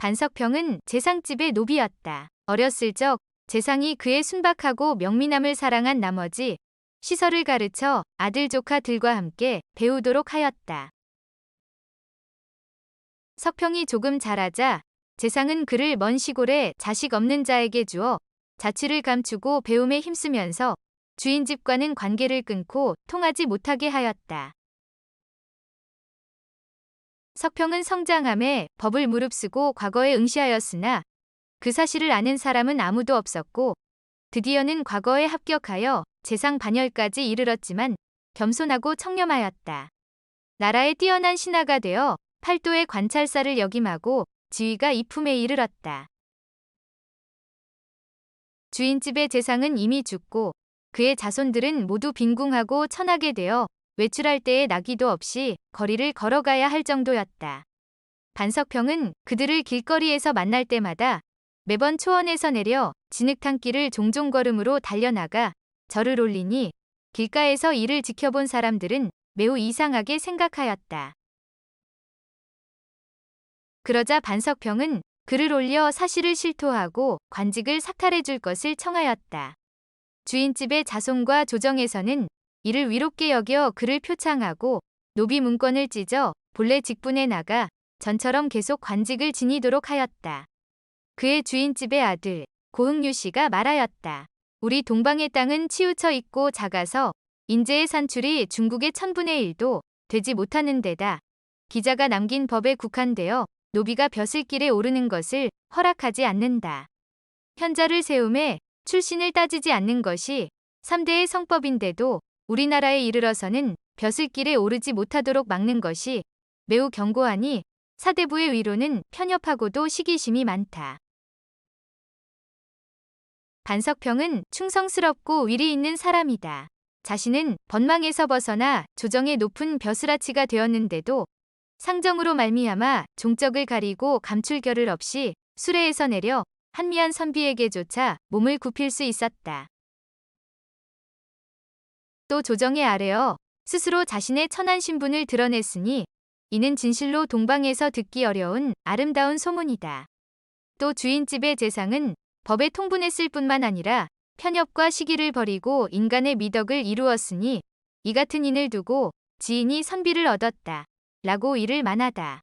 반석평은 재상집의 노비였다. 어렸을 적 재상이 그의 순박하고 명민함을 사랑한 나머지 시설을 가르쳐 아들 조카들과 함께 배우도록 하였다. 석평이 조금 자라자 재상은 그를 먼 시골에 자식 없는 자에게 주어 자취를 감추고 배움에 힘쓰면서 주인 집과는 관계를 끊고 통하지 못하게 하였다. 석평은 성장함에 법을 무릅쓰고 과거에 응시하였으나 그 사실을 아는 사람은 아무도 없었고 드디어는 과거에 합격하여 재상 반열까지 이르렀지만 겸손하고 청렴하였다. 나라의 뛰어난 신하가 되어 팔도의 관찰사를 역임하고 지위가 이품에 이르렀다. 주인집의 재상은 이미 죽고 그의 자손들은 모두 빈궁하고 천하게 되어 외출할 때에 나기도 없이 거리를 걸어가야 할 정도였다. 반석평은 그들을 길거리에서 만날 때마다 매번 초원에서 내려 진흙탕길을 종종 걸음으로 달려나가 절을 올리니 길가에서 이를 지켜본 사람들은 매우 이상하게 생각하였다. 그러자 반석평은 글을 올려 사실을 실토하고 관직을 삭탈해 줄 것을 청하였다. 주인집의 자손과 조정에서는 이를 위롭게 여겨 그를 표창하고 노비 문건을 찢어 본래 직분에 나가 전처럼 계속 관직을 지니도록 하였다. 그의 주인집의 아들 고흥유 씨가 말하였다. 우리 동방의 땅은 치우쳐 있고 작아서 인재의 산출이 중국의 천분의 1도 되지 못하는 데다 기자가 남긴 법에 국한되어 노비가 벼슬길에 오르는 것을 허락하지 않는다. 현자를 세움에 출신을 따지지 않는 것이 3대의 성법인데도 우리나라에 이르러서는 벼슬길에 오르지 못하도록 막는 것이 매우 견고하니 사대부의 위로는 편협하고도 시기심이 많다. 반석평은 충성스럽고 위리 있는 사람이다. 자신은 번망에서 벗어나 조정의 높은 벼슬아치가 되었는데도 상정으로 말미암아 종적을 가리고 감출결을 없이 수레에서 내려 한미한 선비에게조차 몸을 굽힐 수 있었다. 또 조정에 아뢰어 스스로 자신의 천한 신분을 드러냈으니 이는 진실로 동방에서 듣기 어려운 아름다운 소문이다. 또 주인집의 재상은 법에 통분했을 뿐만 아니라 편협과 시기를 버리고 인간의 미덕을 이루었으니 이 같은 인을 두고 지인이 선비를 얻었다. 라고 이를 만하다.